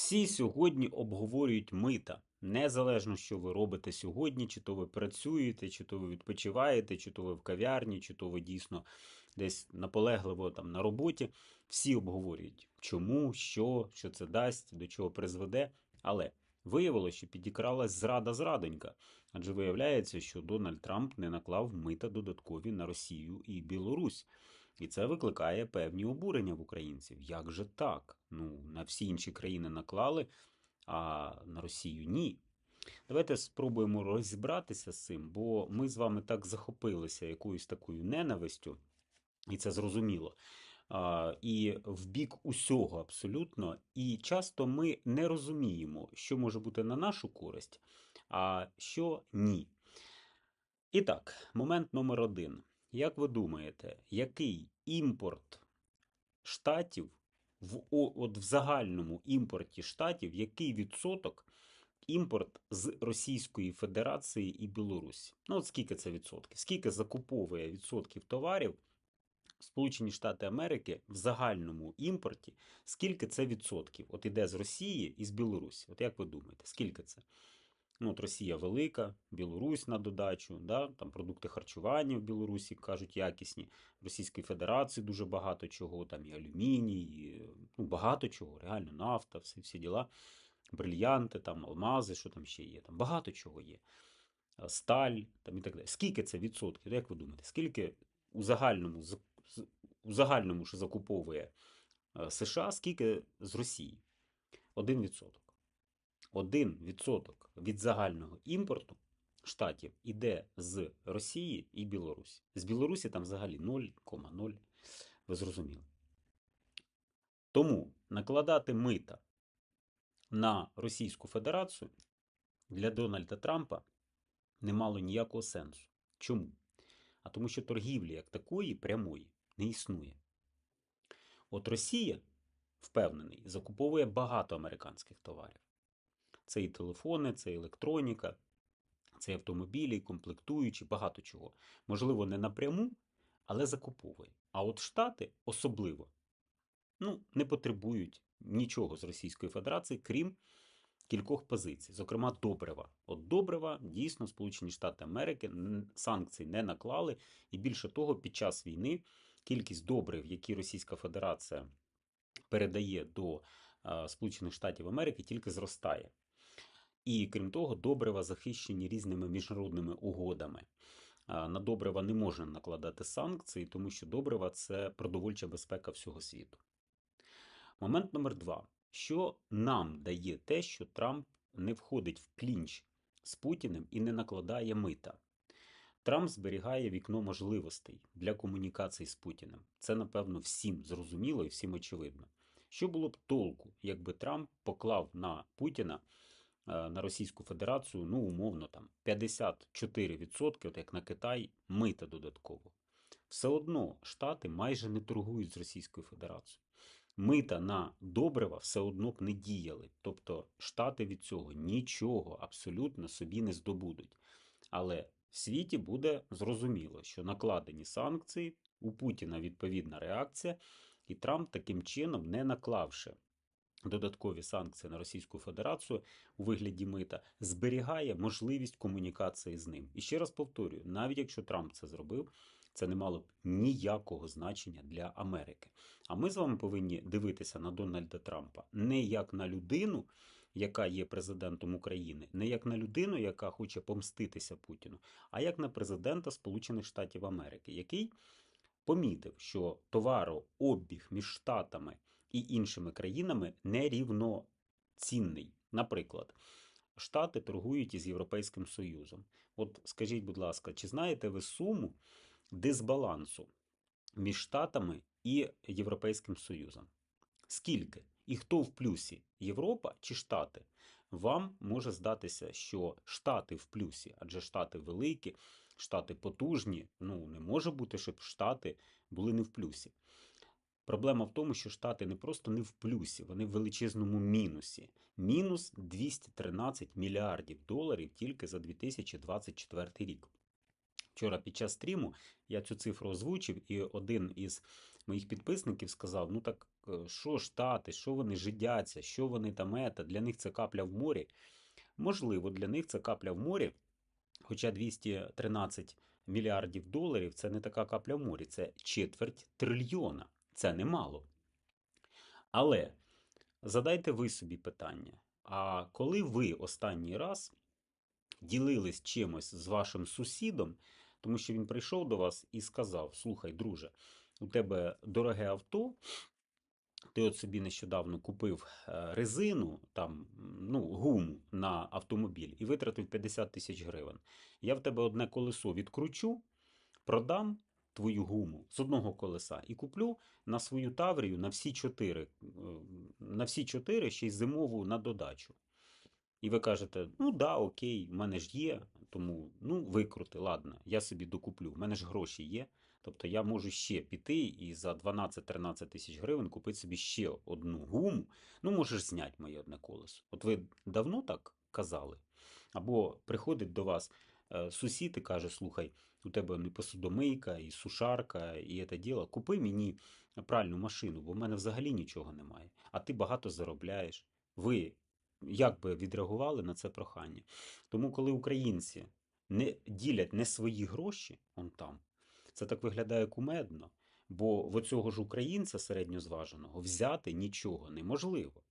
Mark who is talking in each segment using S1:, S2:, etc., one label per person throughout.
S1: Всі сьогодні обговорюють мита. Незалежно, що ви робите сьогодні, чи то ви працюєте, чи то ви відпочиваєте, чи то ви в кав'ярні, чи то ви дійсно десь наполегливо там на роботі. Всі обговорюють, чому, що, що це дасть, до чого призведе. Але виявилося, що підікралась зрада зрадонька. Адже виявляється, що Дональд Трамп не наклав мита додаткові на Росію і Білорусь. І це викликає певні обурення в українців. Як же так? Ну, на всі інші країни наклали, а на Росію ні. Давайте спробуємо розібратися з цим, бо ми з вами так захопилися якоюсь такою ненавистю, і це зрозуміло. І в бік усього абсолютно. І часто ми не розуміємо, що може бути на нашу користь, а що ні. І так, момент номер один. Як ви думаєте, який імпорт штатів в, от в загальному імпорті штатів, який відсоток імпорт з Російської Федерації і Білорусі? Ну, от скільки це відсотків? Скільки закуповує відсотків товарів Сполучені Штати Америки в загальному імпорті? Скільки це відсотків? От іде з Росії і з Білорусі. От як ви думаєте, скільки це? Ну, от Росія велика, Білорусь на додачу, да? там продукти харчування в Білорусі кажуть якісні. В Російській Федерації дуже багато чого, там і алюміній, і, ну, багато чого, реально нафта, всі, всі діла, брильянти, там, алмази, що там ще є, там багато чого є. Сталь там, і так далі. Скільки це відсотків? Як ви думаєте, скільки у загальному, у загальному що закуповує е, США, скільки з Росії? Один відсоток. 1% від загального імпорту штатів іде з Росії і Білорусі. З Білорусі там взагалі 0,0. Ви зрозуміли. Тому накладати мита на Російську Федерацію для Дональда Трампа не мало ніякого сенсу. Чому? А тому що торгівлі як такої прямої не існує. От Росія, впевнений, закуповує багато американських товарів. Це і телефони, це і електроніка, це і автомобілі, і комплектуючі, багато чого. Можливо, не напряму, але закуповує. А от Штати особливо ну, не потребують нічого з Російської Федерації, крім кількох позицій, зокрема добрива. От добрива дійсно Сполучені Штати Америки санкцій не наклали, і більше того, під час війни кількість добрив, які Російська Федерація передає до е, Сполучених Штатів Америки, тільки зростає. І крім того, добрива захищені різними міжнародними угодами. На добрива не можна накладати санкції, тому що добрива це продовольча безпека всього світу. Момент номер два. Що нам дає те, що Трамп не входить в клінч з Путіним і не накладає мита? Трамп зберігає вікно можливостей для комунікації з Путіним. Це, напевно, всім зрозуміло і всім очевидно. Що було б толку, якби Трамп поклав на Путіна на Російську Федерацію, ну, умовно, там 54%, от як на Китай, мита додатково. Все одно Штати майже не торгують з Російською Федерацією. Мита на добрива все одно б не діяли. Тобто Штати від цього нічого абсолютно собі не здобудуть. Але в світі буде зрозуміло, що накладені санкції, у Путіна відповідна реакція, і Трамп таким чином, не наклавши додаткові санкції на Російську Федерацію у вигляді мита, зберігає можливість комунікації з ним. І ще раз повторюю: навіть якщо Трамп це зробив, це не мало б ніякого значення для Америки. А ми з вами повинні дивитися на Дональда Трампа не як на людину, яка є президентом України, не як на людину, яка хоче помститися Путіну, а як на президента Сполучених Штатів Америки, який помітив, що товарообіг між Штатами і іншими країнами нерівноцінний. Наприклад, Штати торгують із Європейським Союзом. От скажіть, будь ласка, чи знаєте ви суму дисбалансу між Штатами і Європейським Союзом? Скільки? І хто в плюсі? Європа чи Штати? Вам може здатися, що Штати в плюсі, адже Штати великі, Штати потужні. Ну не може бути, щоб Штати були не в плюсі. Проблема в тому, що Штати не просто не в плюсі, вони в величезному мінусі. Мінус 213 мільярдів доларів тільки за 2024 рік. Вчора під час стріму я цю цифру озвучив, і один із моїх підписників сказав: ну так е, що Штати, що вони жидяться, що вони там ета, для них це капля в морі. Можливо, для них це капля в морі, хоча 213 мільярдів доларів це не така капля в морі, це четверть трильйона. Це немало. Але задайте ви собі питання: а коли ви останній раз ділились чимось з вашим сусідом, тому що він прийшов до вас і сказав: Слухай, друже, у тебе дороге авто. Ти от собі нещодавно купив е, резину, там, ну, гуму на автомобіль і витратив 50 тисяч гривень. Я в тебе одне колесо відкручу, продам твою гуму з одного колеса і куплю на свою таврію на всі чотири, е, на всі чотири ще й зимову на додачу. І ви кажете, ну да, окей, в мене ж є, тому ну викрути, ладно, я собі докуплю, в мене ж гроші є. Тобто я можу ще піти і за 12-13 тисяч гривень купити собі ще одну гуму. Ну, можеш зняти моє одне колесо. От ви давно так казали? Або приходить до вас сусід і каже: слухай, у тебе не посудомийка, і сушарка, і це діло. Купи мені пральну машину, бо в мене взагалі нічого немає. А ти багато заробляєш. Ви як би відреагували на це прохання? Тому, коли українці не ділять не свої гроші, он там. Це так виглядає кумедно, бо в оцього ж українця середньозваженого взяти нічого неможливо.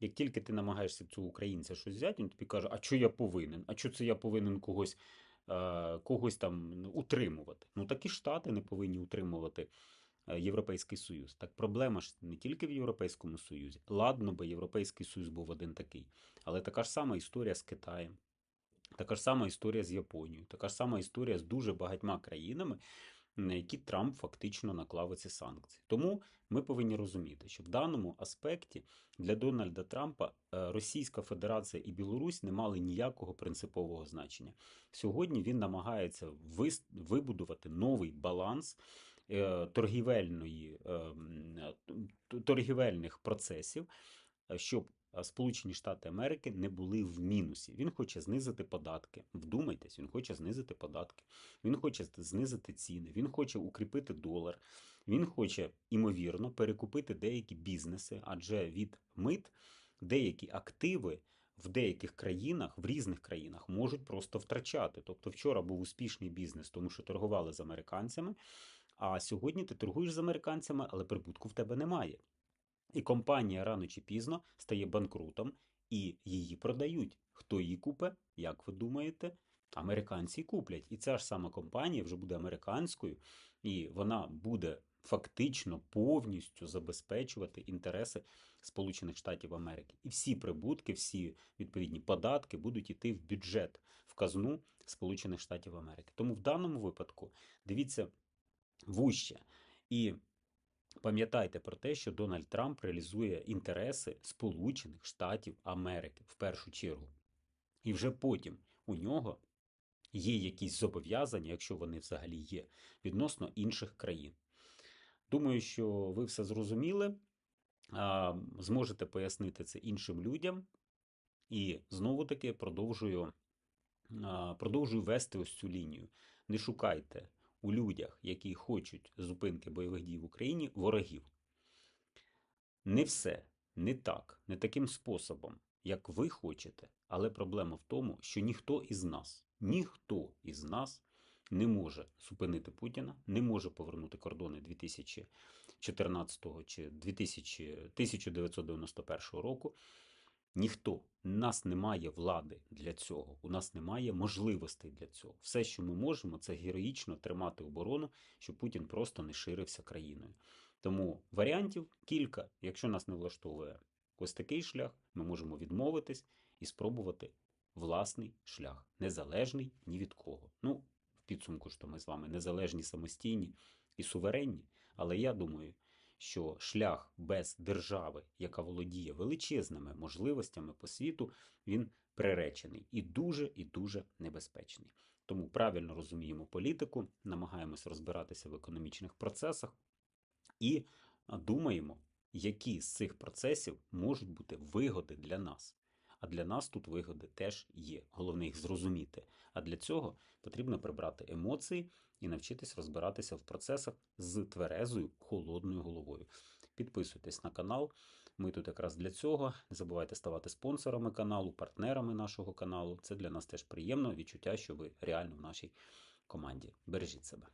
S1: Як тільки ти намагаєшся цього українця щось взяти, він тобі каже, а що я повинен? А що це я повинен когось когось там утримувати? Ну такі Штати не повинні утримувати е, Європейський Союз. Так проблема ж не тільки в Європейському Союзі. Ладно би Європейський Союз був один такий, але така ж сама історія з Китаєм, така ж сама історія з Японією, така ж сама історія з дуже багатьма країнами на які Трамп фактично наклав ці санкції. Тому ми повинні розуміти, що в даному аспекті для Дональда Трампа е, Російська Федерація і Білорусь не мали ніякого принципового значення. Сьогодні він намагається вибудувати новий баланс. Е, торгівельної торгівельних процесів, е, щоб Сполучені Штати Америки не були в мінусі. Він хоче знизити податки. Вдумайтесь, він хоче знизити податки, він хоче знизити ціни, він хоче укріпити долар, він хоче, імовірно, перекупити деякі бізнеси, адже від мит деякі активи. В деяких країнах, в різних країнах можуть просто втрачати. Тобто, вчора був успішний бізнес, тому що торгували з американцями. А сьогодні ти торгуєш з американцями, але прибутку в тебе немає. І компанія рано чи пізно стає банкрутом і її продають. Хто її купе? Як ви думаєте? Американці куплять. І ця ж сама компанія вже буде американською, і вона буде фактично повністю забезпечувати інтереси Сполучених Штатів Америки. І всі прибутки, всі відповідні податки будуть йти в бюджет, в казну Сполучених Штатів Америки. Тому в даному випадку дивіться вуще. І Пам'ятайте про те, що Дональд Трамп реалізує інтереси Сполучених Штатів Америки в першу чергу. І вже потім у нього є якісь зобов'язання, якщо вони взагалі є, відносно інших країн. Думаю, що ви все зрозуміли, зможете пояснити це іншим людям. І знову таки продовжую, продовжую вести ось цю лінію. Не шукайте у людях, які хочуть зупинки бойових дій в Україні, ворогів. Не все не так, не таким способом, як ви хочете, але проблема в тому, що ніхто із нас, ніхто із нас не може зупинити Путіна, не може повернути кордони 2014 чи 2000, 1991 року. Ніхто у нас немає влади для цього, у нас немає можливостей для цього. Все, що ми можемо, це героїчно тримати оборону, щоб Путін просто не ширився країною. Тому варіантів кілька. Якщо нас не влаштовує ось такий шлях, ми можемо відмовитись і спробувати власний шлях, незалежний ні від кого. Ну, в підсумку, що ми з вами незалежні, самостійні і суверенні, але я думаю що шлях без держави, яка володіє величезними можливостями по світу, він приречений і дуже і дуже небезпечний. Тому правильно розуміємо політику, намагаємось розбиратися в економічних процесах і думаємо, які з цих процесів можуть бути вигоди для нас. А для нас тут вигоди теж є. Головне їх зрозуміти. А для цього потрібно прибрати емоції і навчитись розбиратися в процесах з тверезою холодною головою. Підписуйтесь на канал. Ми тут якраз для цього. Не забувайте ставати спонсорами каналу, партнерами нашого каналу. Це для нас теж приємно відчуття, що ви реально в нашій команді. Бережіть себе.